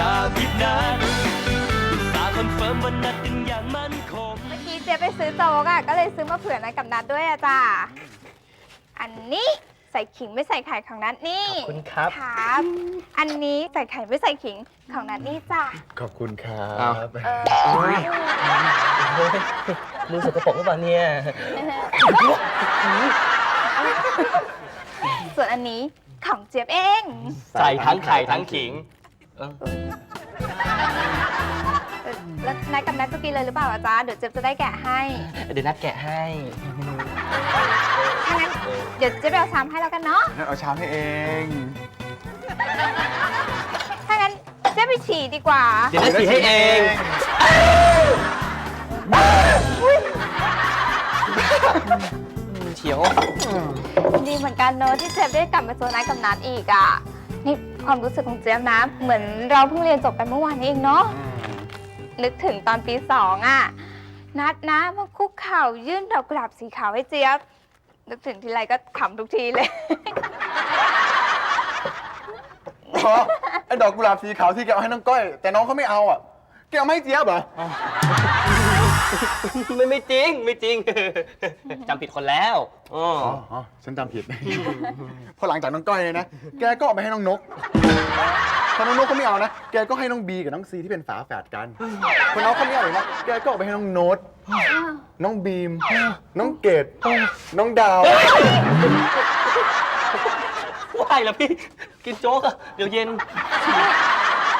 อย่าผิดนัดตาคอนเฟิร์มวันนัดกันอย่างมั่นคง เมื่อกี้เจ๊ไปซื้อโจ๊กอะก็เลยซื้อมาเผื่อนัดกับนัดด้วยอะจ้าอันนี้ใส่ขิงไม่ใส่ไข่ของนัดนี่ขอบคุณครับ ครับ อันนี้ใส่ไข่ไม่ใส่ขิงของนัดนี่จ้าขอบคุณครัอ้าวบเออมือสกปรกหรือเปล่าเนี่ยส่วนอันนี้ของเจี๊ยบเอง ใส่ทั้งไข่ทั้งขิง เออแล้วนัดกับนัดจะกินเลยหรือเปล่าอะจ๊ะเดี๋ยวเจี๊ยบจะได้แกะให้เดี๋ยวนัดแกะให้ ถ้างั้นเดี๋ยวเจ๊ไปเอาชามให้แล้วกันเนาะงั้นเอาชามให้เอง ถ้างั้นเจ๊ไปฉี่ดีกว่าเดี๋ยวนัดสีให้เอง เฉียว ดีเหมือนกันเนอะที่เจ๊ได้กลับมาเจอนัดกับนัดอีกอะนี่ ความรู้สึกของเจ๊ยบนะ เหมือนเราเพิ่งเรียนจบกันเมื่อวานนี้เองเนาะ นึกถึงตอนปีสองอะ นัดนะมาคุกเข่ายื่นดอกกุหลาบสีขาวให้เจี๊ยบ นึกถึงทีไรก็ขำทุกทีเลย อ๋อไอ้ดอกกุหลาบสีขาวที่แกเอาให้น้องก้อย แต่น้องเขาไม่เอาอะ แกเอามาให้เจี๊ยบเหรอ ไม่ไม่จริงไม่จริง จำผิดคนแล้วอ๋ออ๋ออ๋อฉันจำผิด พอหลังจากน้องก้อยเนี่ยนะ แกก็เอาไปให้น้องนก พอน้องนกเขาไม่เอานะ แกก็ให้น้องบีกับน้องซีที่เป็นฝาแฝดกัน พอน้องเขาไม่เอาเลยนะ แกก็เอาไปให้น้องโน้ต น้องบีม น้องเกดน้องดาว ว่ายแล้วพี่ กินโจ๊กอะเดี๋ยวเย็น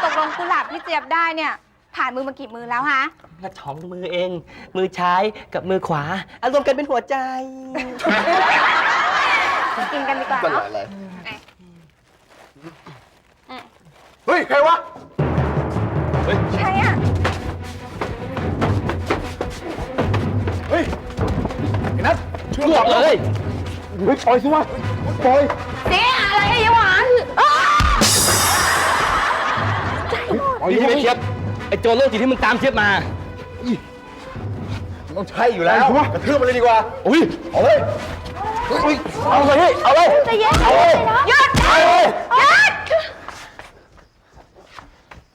ตกลงกุหลาบที่เจี๊ยบได้เนี่ย ผ่านมือมากี่มือแล้วฮะ กระถองมือเอง มือซ้ายกับมือขวาอารวมกันเป็นหัวใจ กินกันดีกว่าตลอเนาะดเลยไหนเฮ้ยใครวะใช่อะ เฮ้ยไอ้นัทช่วยบจัอบกเลเลยยเฮ้ยปล่อยสิวะปล่อยเจ๊อะไรอะยายหวานอ้าวปล่อยนี่ดิใช่ไหมเชียบ ไอ้โจรโรคจิตที่มึงตามเชียบมา ต้องใช่อยู่แล้วกระทืบมันเลยดีกว่า อุ้ย เอาเลยเฮ้ยเอาเลยเอาเลยใจะเย็นเอาเลยหยุดเอาเลยหยุด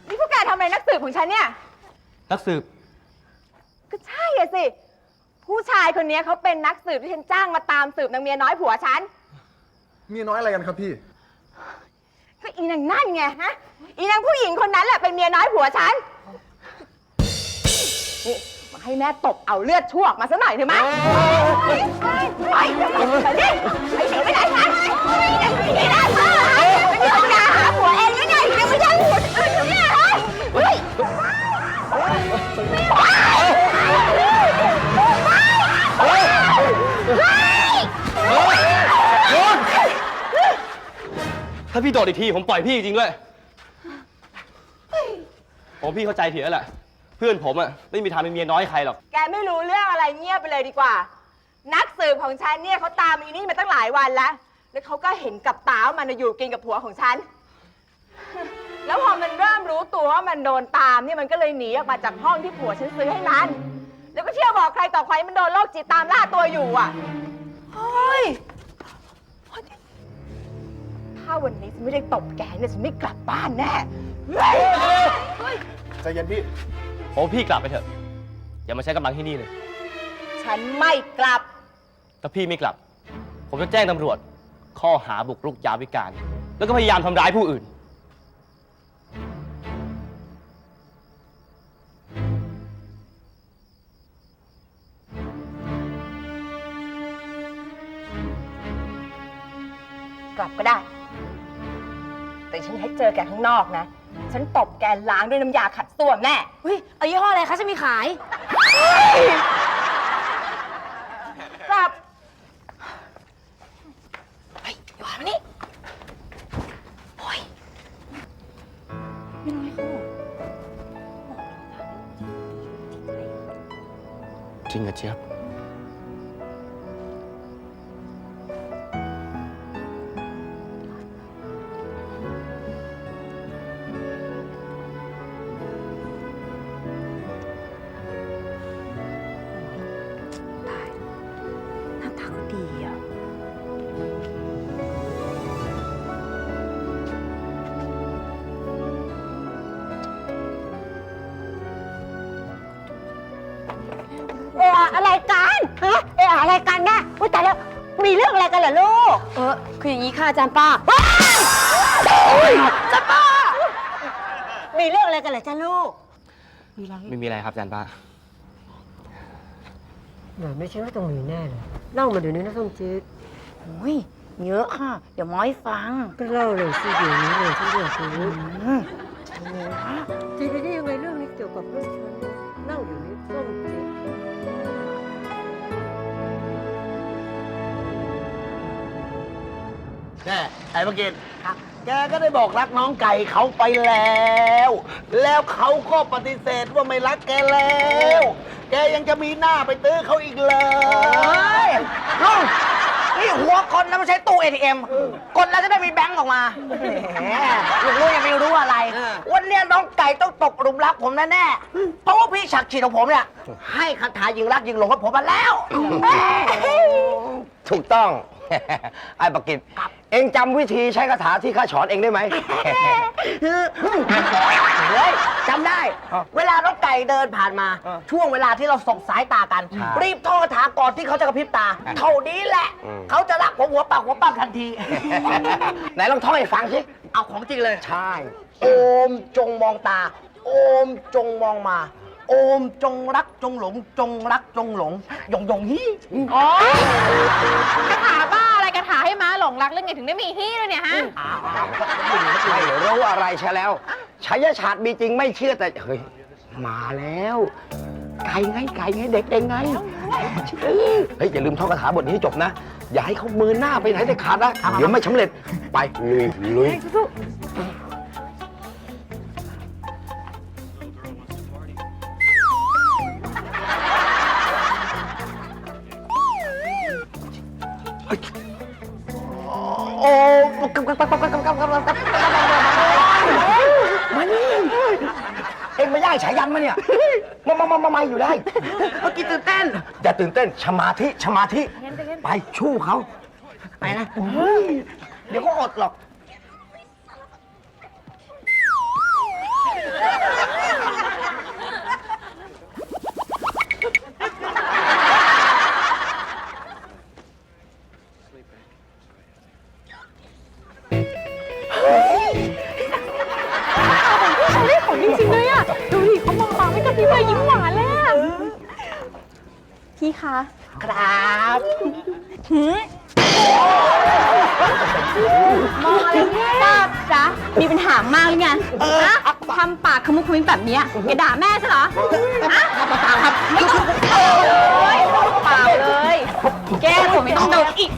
นี่พวกแกทำอะไรนักสืบของฉันเนี่ย นักสืบ ก็ใช่อะสิ ผู้ชายคนนี้เขาเป็นนักสืบที่ฉันจ้างมาตามสืบนางเมียน้อยผัวฉันมีน้อยอะไรกันครับพี่ ก็อีนางนั่นไงฮะ อีนางผู้หญิงคนนั้นแหละเป็นเมียน้อยผัวฉัน นี่มาให้แม่ตบเอาเลือดชั่วออกมาซะหน่อยเถอะมั้ยไปไปไปดิไปหนีไปไหนคะไปไหนไปไหนนะไปเดี๋ยวน ถ้าพี่โดดอีกทีผมปล่อยพี่จริงๆด้วยผมพี่เข้าใจผิดแล้วแหละ เพื่อนผมอะไม่มีทางเป็นเมียน้อยใครหรอก แกไม่รู้เรื่องอะไรเงียบไปเลยดีกว่า นักสืบของฉันเนี่ยเขาตามอีนี่มาตั้งหลายวันแล้ว แล้วเขาก็เห็นกับตาว่ามันน่ะอยู่กินกับผัวของฉัน แล้วพอมันเริ่มรู้ตัวว่ามันโดนตามเนี่ยมันก็เลยหนีออกมาจากห้องที่ผัวฉันซื้อให้มัน แล้วก็เที่ยวบอกใครต่อใครมันโดนโรคจิตตามล่าตัวอยู่อะ เฮ้ย ถ้าวันนี้ฉันไม่ได้ตบแกเนี่ยฉันไม่กลับบ้านแน่เฮ้ยใจเย็นพี่ ผมว่าพี่กลับไปเถอะ อย่ามาใช้กำลังที่นี่เลย ฉันไม่กลับ ถ้าพี่ไม่กลับ ผมจะแจ้งตำรวจ ข้อหาบุกรุกยามวิการ แล้วก็พยายามทำร้ายผู้อื่น กลับก็ได้ แต่ฉันให้เจอแกข้างนอกนะ ฉันตบแกล้างด้วยน้ำยาขัดส้วมแน่ เฮ้ยเอายี่ห้ออะไรคะจะมีขาย กลับ เฮ้ยหวานมานี่โอ้ยไม่น้อยเขาจริงเหรอเจี๊ยบ อะอะไรกันนะอุ้ยตายแล้วมีเรื่องอะไรกันเหรอลูกเออคืออย่างนี้ค่ะอาจารย์ป้าจะป้า มีเรื่องอะไรกันเหรอจ้าลูกไม่มีอะไรครับอาจารย์ป้าหน่อยไม่ใช่ว่าต้องมีแน่เลยเล่ามาเดี๋ยวนี้นะส้มจี๊ดโอ้ยเยอะค่ะ เดี๋ยวหมอให้ฟังก็เล่าเลยสิเดี๋ยวนี้เลยที่เรื่องนี้จริงไปได้ยังไงเรื่องนี้เกี่ยวกับเรื่องฉันเนี่ยเล่าเดี๋ยวนี้ แน่ไอ้ประกิตแกก็ได้บอกรักน้องไก่เขาไปแล้ว แล้วเขาก็ปฏิเสธว่าไม่รักแกแล้ว แกยังจะมีหน้าไปตื้อเขาอีกเลย ลุงนี่หัวคนนะไม่ใช่ตู้ ATM กดแล้วจะได้มีแบงค์ออกมาแหมลุงรู้ยังไม่รู้อะไร วันเนี้ยน้องไก่ต้องตกหลุมรักผมแน่ๆเพราะว่าพี่ฉักฉีดของผมเนี่ย ให้คาถายิงรักยิงหลงกับผมมาแล้ว ถูกต้อง ไอ้ประกิตเองจำวิธีใช้คาถาที่ข้าสอนเองได้ไหม เฮ้ยจำได้เวลาน้องไก่เดินผ่านมาช่วงเวลาที่เราสบสายตากัน ใช่รีบท่องคาถาก่อนที่เขาจะกระพริบตา เท่านี้แหละ อืม เขาจะรักผมหัวปากหัวปั๊มทันที ไหนลองท่องให้ฟังสิ เอาของจริงเลย ใช่ โอมจงมองตา โอมจงมองมา โอมจงรักจงหลง จงรักจงหลงหยงหยงฮีอ๋อกระถาบ้าอะไรกระถาให้ม้าหลงรักเรื่องไงถึงได้มีที่ด้วยเนี่ยฮะ ไม่รู้อะไรใช่แล้วชัยชาติมีจริงไม่เชื่อแต่เฮ้ยมาแล้ว ไก่ไงไก่ไงเด็กเองไงเออเฮ้ยอย่าลืมท่องคาถาบทนี้ให้จบนะ อย่าให้เขามือหน้าไปไหนแต่ขาดนะเดี๋ยวไม่สำเร็จไปลุยลุย โอ้กำกำกับกับกับกับกับกับกับมานี่เอ็งไม่ได้ฉายันมาเนี่ยมามามามามาอยู่ได้เมื่อกี้ตื่นเต้น อย่าตื่นเต้นสมาธิสมาธิไปชู้เขาไปนะเดี๋ยวก็อดหรอก มองอะไรเนี่ยป้าจ๊ะมีปัญหามากหรือไงฮะทำปากขมุกขมิ้นแบบเนี้ยแกด่าแม่ใช่เหรอฮะเปล่าครับไม่ต้องโอ้ยเปล่าเลย แก้ผมไม่ต้องโดนอีก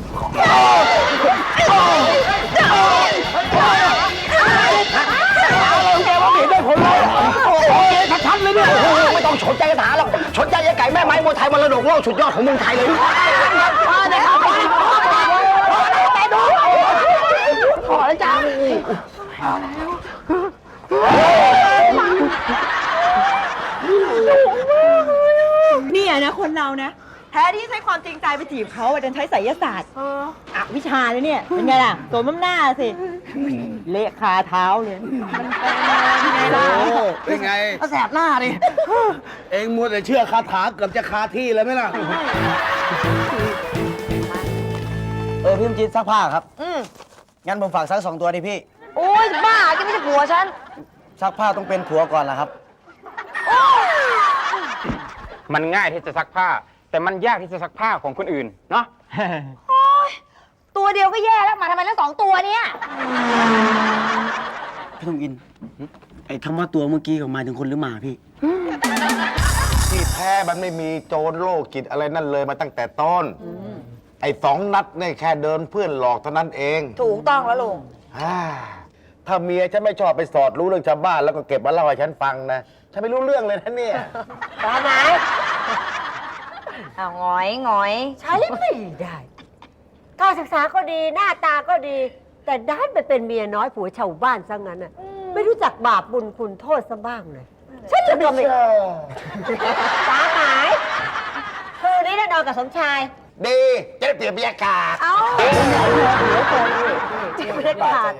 ต้องสนใจคาถาหรอกสนใจยายไก่แม่ไม้มวยไทยมรดกโลกสุดยอดของเมืองไทยเลยขอแล้วจ้าเนี่ยนะคนเรานะ แท้ที่ใช้ความจริงใจไปจีบเขาอะดันใช้ไสยศาสตร์อะวิชาเลยเนี่ย เป็นไงล่ะตัวม้ำหน้าสิ เละคาเท้าเลยมันเป็นไงล่ะเป็นไงแสบหน้าดิเองมัวแต่เชื่อคาถาเกือบจะคาที่เลยไหมล่ะ เออพี่มจีนซักผ้าครับ อืมงั้นผมฝากซักสองตัวดิพี่ โอ้ยบ้าแกไม่ใช่ผัวฉัน ซักผ้าต้องเป็นผัวก่อนล่ะครับ มันง่ายที่จะซักผ้า แต่มันยากที่จะซักผ้าของคนอื่นเนาะ ตัวเดียวก็แย่แล้วมาทำไมแล้วสองตัวเนี่ย พี่ทองอิน ไอ้คำว่าตัวเมื่อกี้ของหมายถึงคนหรือหมาพี่ ที่แท้มันไม่มีโจรโรคจิตอะไรนั่นเลยมาตั้งแต่ต้น ไอ้สองนัดเนี่ยแค่เดินเพื่อนหลอกเท่านั้นเองถูกต้องแล้วลุงอ่าถ้าเมียฉันไม่ชอบไปสอดรู้เรื่องชาวบ้านแล้วก็เก็บมาเล่าให้ฉันฟังนะฉันไม่รู้เรื่องเลยนะเนี่ย ตาไหนเอาหงอยหงอย ใช้ไม่ได้ การศึกษาก็ดีหน้าตาก็ดี แต่ด้านไปเป็นเมียน้อยผัวชาวบ้านซะงั้นน่ะ ไม่รู้จักบาปบุญคุณโทษซะบ้างเลย ฉันจะก็ไม่สาหมายคืนนี้ได้นอนกับสมชาย ดีจะได้เปลี่ยนบรรยากาศเอ้าไม่ได้ขาด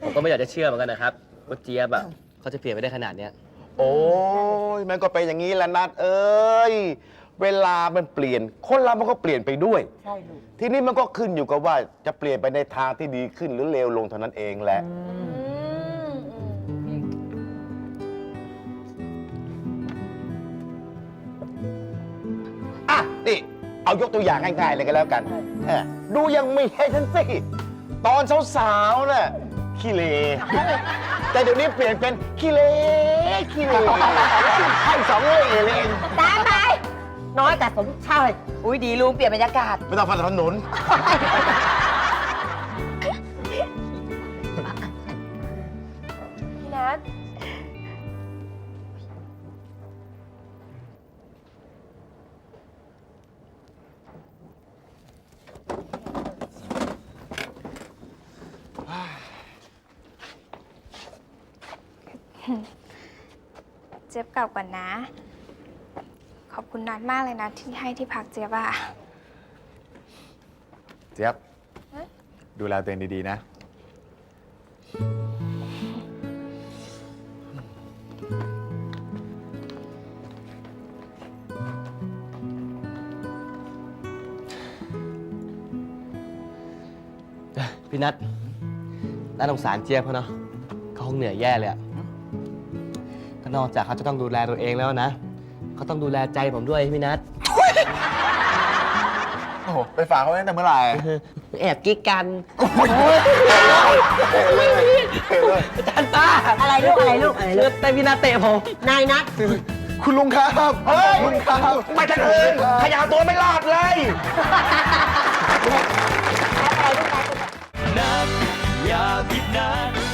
ผมก็ไม่อยากจะเชื่อเหมือนกันนะครับว่าเจี๊ยบอะเขาจะเปลี่ยนไปได้ขนาดเนี้ย โอ้ยมันก็เป็นอย่างนี้แหละนัดเอ้ย เวลามันเปลี่ยน คนเรามันก็เปลี่ยนไปด้วย ใช่ลูกทีนี้มันก็ขึ้นอยู่กับว่าจะเปลี่ยนไปในทางที่ดีขึ้นหรือเลวลงเท่านั้นเองแหละ อะ นี่ เอายกตัวอย่างง่ายๆเลยก็แล้วกันเออดูอยังไม่ให้ฉันสิ ตอนสาวๆน่ะขี้เลแต่เดี๋ยวนี้เปลี่ยนเป็นขี้เลขี้เลให้สองเล่เลยเอง ตามไป น้อยแต่สมชายอุ้ยดีลุงเปลี่ยนบรรยากาศ ไม่ต้องฟันถนน พี่นัทเจี๊ยบกลับก่อนนะขอบ คุณนัดมากเลยนะที่ให้ที่พักเจี๊ยบอะเจี๊ยบ ดูแลตัวเองดี ๆ นะ พี่นัทน่าสงสารเจี๊ยบเขาเนาะเขาคงเหนื่อยแย่เลยอะก็นอกจากเขาจะต้องดูแลตัวเองแล้วนะ เขาต้องดูแลใจผมด้วยพี่นัทโอ้โหไปฝากเขาตั้งแต่เมื่อไหร่แอบกิ๊กกันอาจารย์ตาอะไรลูกอะไรลูกอะไรลูกแต่พี่นัทเตะผมนายนัดคุณลุงครับเฮ้ยคุณลุงครับไม่ทันเองขยาตัวไม่รอดเลยนัดอย่าผิดนัด